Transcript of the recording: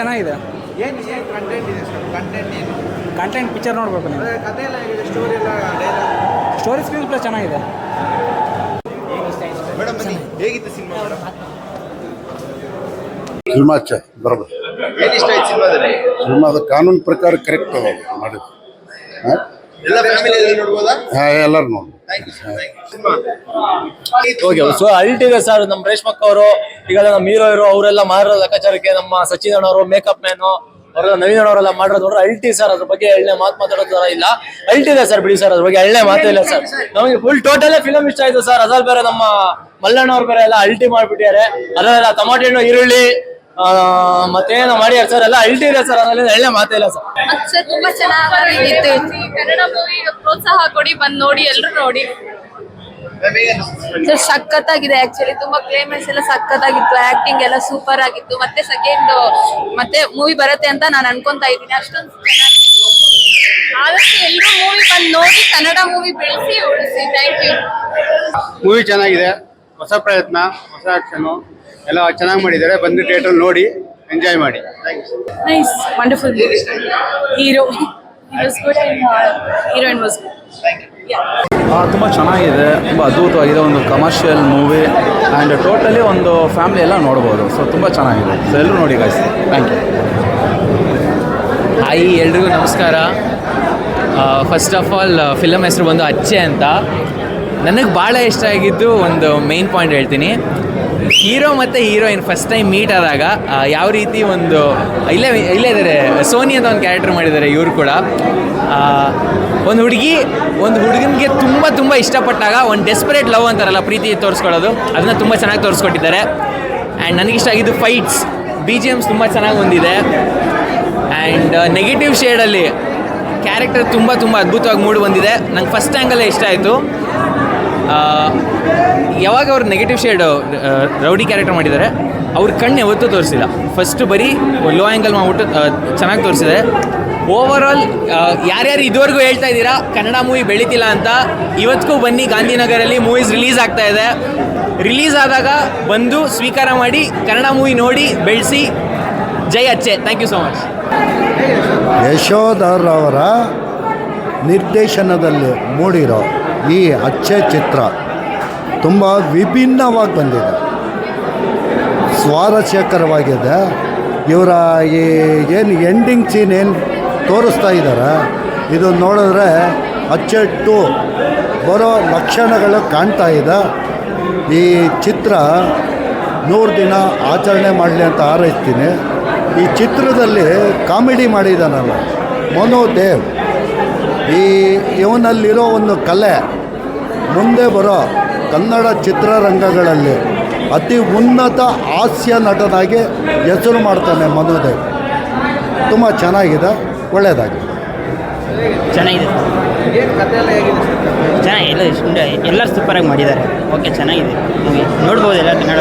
ಚೆನ್ನಾಗಿದೆ. ಏನು ಏನು ಕಂಟೆಂಟ್ ಇದೆ ಸರ್ ಕಂಟೆಂಟ್ ಏನು? ಕಂಟೆಂಟ್ ಪಿಕ್ಚರ್ ನೋಡಬೇಕು ನೀವು. ಅದೇ ಕಥೆ ಎಲ್ಲ ಹೇಗಿದೆ ಸ್ಟೋರಿ ಎಲ್ಲ ಡೈಲಾಗ್ ಸ್ಟೋರಿ ಸ್ಕ್ರೀನ್ ಪ್ಲೇ ಚೆನ್ನಾಗಿದೆ. ಮೇಡಮ್ ಬನ್ನಿ. ಹೇಗಿತ್ತು ಸಿನಿಮಾ ಮೇಡಮ್? ಸಿನಿಮಾ ಚ ಬರೋದು ಏನು ಇಷ್ಟ ಆಯ್ತು ಸಿನಿಮಾದಲ್ಲಿ? ಸಿನಿಮಾದ ಕಾನೂನು ಪ್ರಕಾರ ಕರೆಕ್ಟ್ ಮಾಡಿದ್ದು. ಎಲ್ಲರೂ ನೋಡಿ ಓಕೆ ಸೊ ಅಲ್ಟಿದೆ ಇದೆ ಸರ್ ನಮ್ಮ ರೇಷ್ಮಕ್ ಅವರು ಈಗ ನಮ್ಮ ಹೀರೋ ಇರೋ ಅವರೆಲ್ಲ ಮಾಡಿರೋ ಲೆಕ್ಕಾಚಾರಕ್ಕೆ ನಮ್ಮ ಸಚಿನ್ ಅಣ್ಣವರು ಮೇಕಪ್ ಮ್ಯಾನ್ ಅವರೆಲ್ಲ ನವೀನ್ ಅವರೆಲ್ಲ ಮಾಡಿರೋದು ನೋಡ್ರೆ. ಅಲ್ಟಿ ಸರ್ ಅದ್ರ ಬಗ್ಗೆ ಎಳ್ಳೆ ಮಾತು ಮಾತಾಡೋ ತರ ಇಲ್ಲ. ಅಲ್ಟಿದೆ ಇದೆ ಸರ್ ಬಿಡಿ ಸರ್ ಅದ್ರ ಬಗ್ಗೆ ಎಳ್ಳೆ ಮಾತು ಇಲ್ಲ ಸರ್. ನಮಗೆ ಫುಲ್ ಟೋಟಲ್ ಫಿಲಮ್ ಇಷ್ಟ ಆಯ್ತು ಸರ್. ಅದ್ರಲ್ಲಿ ಬೇರೆ ನಮ್ಮ ಮಲ್ಲಣ್ಣ ಅವ್ರು ಬೇರೆ ಎಲ್ಲ ಅಲ್ಟಿ ಮಾಡ್ಬಿಟ್ಟಿದ್ದಾರೆ. ಅದರಲ್ಲ ಟೊಮಾಟೊ ಹಣ್ಣು ಈರುಳ್ಳಿ ಮತ್ತೇನೋ ಮಾಡ್ಯಾರ ಸರ್ ಎಲ್ಲ? ಅಲ್ಟಿ ಇದೆ ಸರ್ ಅದ್ರಲ್ಲಿ ಒಳ್ಳೆ ಮಾತೇ ಇಲ್ಲ ಸರ್ ಅಚ್ಚ ತುಂಬಾ ಚೆನ್ನಾಗಿತ್ತು ಕನ್ನಡ ಮೂವಿ ಪ್ರೋತ್ಸಾಹ ಕೊಡಿ ಬಂದ್ ನೋಡಿ ಎಲ್ರು ನೋಡಿ. ಸರ್ ಸಖತ್ತಾಗಿದೆ ಆಕ್ಚುಲಿ ತುಂಬಾ ಕ್ಲೈಮ್ಯಾಕ್ಸ್ ಎಲ್ಲ ಸಖತ್ತಾಗಿತ್ತು. ಆಕ್ಟಿಂಗ್ ಎಲ್ಲ ಸೂಪರ್ ಆಗಿತ್ತು. ಮತ್ತೆ ಸೆಕೆಂಡ್ ಮತ್ತೆ ಮೂವಿ ಬರುತ್ತೆ ಅಂತ ನಾನು ಅನ್ಕೊಂತಾ ಇದ್ದೀನಿ. ಅಷ್ಟೊಂದು ಆದಷ್ಟು ಎಲ್ಲರೂ ಮೂವಿ ಬಂದು ನೋಡಿ ಕನ್ನಡ ಮೂವಿ ಬೆಳೆಸಿ ಉಳಿಸಿ. ಥ್ಯಾಂಕ್ ಯು ಮೂವಿ ಚೆನ್ನಾಗಿದೆ. ಹೊಸ ಪ್ರಯತ್ನ ಹೊಸ ಆಕ್ಷನು ಎಲ್ಲ ಚೆನ್ನಾಗಿ ಮಾಡಿದ್ದಾರೆ. ಬಂದು ಥಿಯೇಟರ್ ನೋಡಿ ಎಂಜಾಯ್ ಮಾಡಿ. Nice wonderful hero heroine was ತುಂಬ ಚೆನ್ನಾಗಿದೆ. ತುಂಬ ಅದ್ಭುತವಾಗಿದೆ ಒಂದು ಕಮರ್ಷಿಯಲ್ ಮೂವಿ ಆ್ಯಂಡ್ ಟೋಟಲಿ ಒಂದು ಫ್ಯಾಮಿಲಿ ಎಲ್ಲ ನೋಡ್ಬೋದು. ಸೊ ತುಂಬ ಚೆನ್ನಾಗಿದೆ. ಸೊ ಎಲ್ಲರೂ ನೋಡಿ ಗಾಯ್ಸ್ ಥ್ಯಾಂಕ್ ಯು ಹಾಯ್ ಎಲ್ರಿಗೂ ನಮಸ್ಕಾರ. ಫಸ್ಟ್ ಆಫ್ ಆಲ್ ಫಿಲಮ್ ಹೆಸರು ಬಂದು ಅಚ್ಚೆ ಅಂತ. ನನಗೆ ಭಾಳ ಇಷ್ಟ ಆಗಿದ್ದು ಒಂದು ಮೇನ್ ಪಾಯಿಂಟ್ ಹೇಳ್ತೀನಿ. ಹೀರೋ ಮತ್ತು ಹೀರೋಯಿನ್ ಫಸ್ಟ್ ಟೈಮ್ ಮೀಟ್ ಆದಾಗ ಯಾವ ರೀತಿ ಒಂದು, ಇಲ್ಲೇ ಇಲ್ಲೇ ಇದ್ದಾರೆ ಸೋನಿ ಅಂತ ಒಂದು ಕ್ಯಾರೆಕ್ಟರ್ ಮಾಡಿದ್ದಾರೆ ಇವರು ಕೂಡ. ಒಂದು ಹುಡುಗಿ, ಒಂದು ಹುಡುಗನಿಗೆ ತುಂಬ ತುಂಬ ಇಷ್ಟಪಟ್ಟಾಗ ಒಂದು ಡೆಸ್ಪರೇಟ್ ಲವ್ ಅಂತಾರಲ್ಲ, ಪ್ರೀತಿ ತೋರಿಸ್ಕೊಳ್ಳೋದು, ಅದನ್ನು ತುಂಬ ಚೆನ್ನಾಗಿ ತೋರಿಸ್ಕೊಟ್ಟಿದ್ದಾರೆ. ಆ್ಯಂಡ್ ನನಗಿಷ್ಟ ಆಗಿದ್ದು ಫೈಟ್ಸ್ ಬಿ ಜಿ ಎಮ್ಸ್ ತುಂಬ ಚೆನ್ನಾಗಿ ಹೊಂದಿದೆ ಆ್ಯಂಡ್ ನೆಗೆಟಿವ್ ಶೇಡಲ್ಲಿ ಕ್ಯಾರೆಕ್ಟರ್ ತುಂಬ ತುಂಬ ಅದ್ಭುತವಾಗಿ ಮೂಡಿ ಬಂದಿದೆ. ನಂಗೆ ಫಸ್ಟ್ ಆ್ಯಂಗಲ್ಲೇ ಇಷ್ಟ ಆಯಿತು. ಯಾವಾಗ ಅವ್ರು ನೆಗೆಟಿವ್ ಶೇಡ್ ರೌಡಿ ಕ್ಯಾರೆಕ್ಟರ್ ಮಾಡಿದ್ದಾರೆ, ಅವ್ರ ಕಣ್ಣು ಯಾವತ್ತೂ ತೋರಿಸಿಲ್ಲ. ಫಸ್ಟ್ ಬರೀ ಲೋ ಆ್ಯಂಗಲ್ ಮಾಡ್ಬಿಟ್ಟು ಚೆನ್ನಾಗಿ ತೋರಿಸಿದೆ ಓವರ್ ಆಲ್ ಯಾರ್ಯಾರು ಇದುವರೆಗೂ ಹೇಳ್ತಾ ಇದ್ದೀರಾ, ಕನ್ನಡ ಮೂವಿ ಬೆಳೀತಿಲ್ಲ ಅಂತ, ಇವತ್ತಿಗೂ ಬನ್ನಿ ಗಾಂಧಿನಗರಲ್ಲಿ ಮೂವೀಸ್ ರಿಲೀಸ್ ಆಗ್ತಾ ಇದೆ. ರಿಲೀಸ್ ಆದಾಗ ಬಂದು ಸ್ವೀಕಾರ ಮಾಡಿ, ಕನ್ನಡ ಮೂವಿ ನೋಡಿ, ಬೆಳೆಸಿ, ಜೈ ಅಚ್ಚೆ. ಥ್ಯಾಂಕ್ ಯು ಸೋ ಮಚ್ ಯಶೋಧರವರ ನಿರ್ದೇಶನದಲ್ಲಿ ಮೂಡಿರೋ ಈ ಅಚ್ಚೆ ಚಿತ್ರ ತುಂಬ ವಿಭಿನ್ನವಾಗಿ ಬಂದಿದೆ. ಸ್ವಾರಸ್ಯಕರವಾಗಿದೆ. ಇವರ ಈ ಏನು ಎಂಡಿಂಗ್ ಸೀನ್ ಏನು ತೋರಿಸ್ತಾ ಇದ್ದಾರೆ ಇದು ನೋಡಿದ್ರೆ ಅಚ್ಚೆಟ್ಟು ಬರೋ ಲಕ್ಷಣಗಳು ಕಾಣ್ತಾ ಇದೆ. ಈ ಚಿತ್ರ ನೂರು ದಿನ ಆಚರಣೆ ಮಾಡಲಿ ಅಂತ ಹಾರೈಸ್ತೀನಿ. ಈ ಚಿತ್ರದಲ್ಲಿ ಕಾಮಿಡಿ ಮಾಡಿದ್ದಾನಲ್ಲ ಮನೋದೇವ್. ಈ ಇವನಲ್ಲಿರೋ ಒಂದು ಕಲೆ ಮುಂದೆ ಬರೋ ಕನ್ನಡ ಚಿತ್ರರಂಗಗಳಲ್ಲಿ ಅತಿ ಉನ್ನತ ಹಾಸ್ಯ ನಟನಾಗಿ ಹೆಸರು ಮಾಡ್ತಾನೆ ಮನೋದೇವ್ ತುಂಬ ಚೆನ್ನಾಗಿದೆ, ಒಳ್ಳೆಯದಾಗಿದೆ. ಚೆನ್ನಾಗಿದೆ. ಚೆನ್ನಾಗಿ ಎಲ್ಲ ಎಲ್ಲರೂ ಸೂಪರಾಗಿ ಮಾಡಿದ್ದಾರೆ. ಓಕೆ ಚೆನ್ನಾಗಿದೆ. ನೋಡ್ಬೋದು ಎಲ್ಲ ಕನ್ನಡ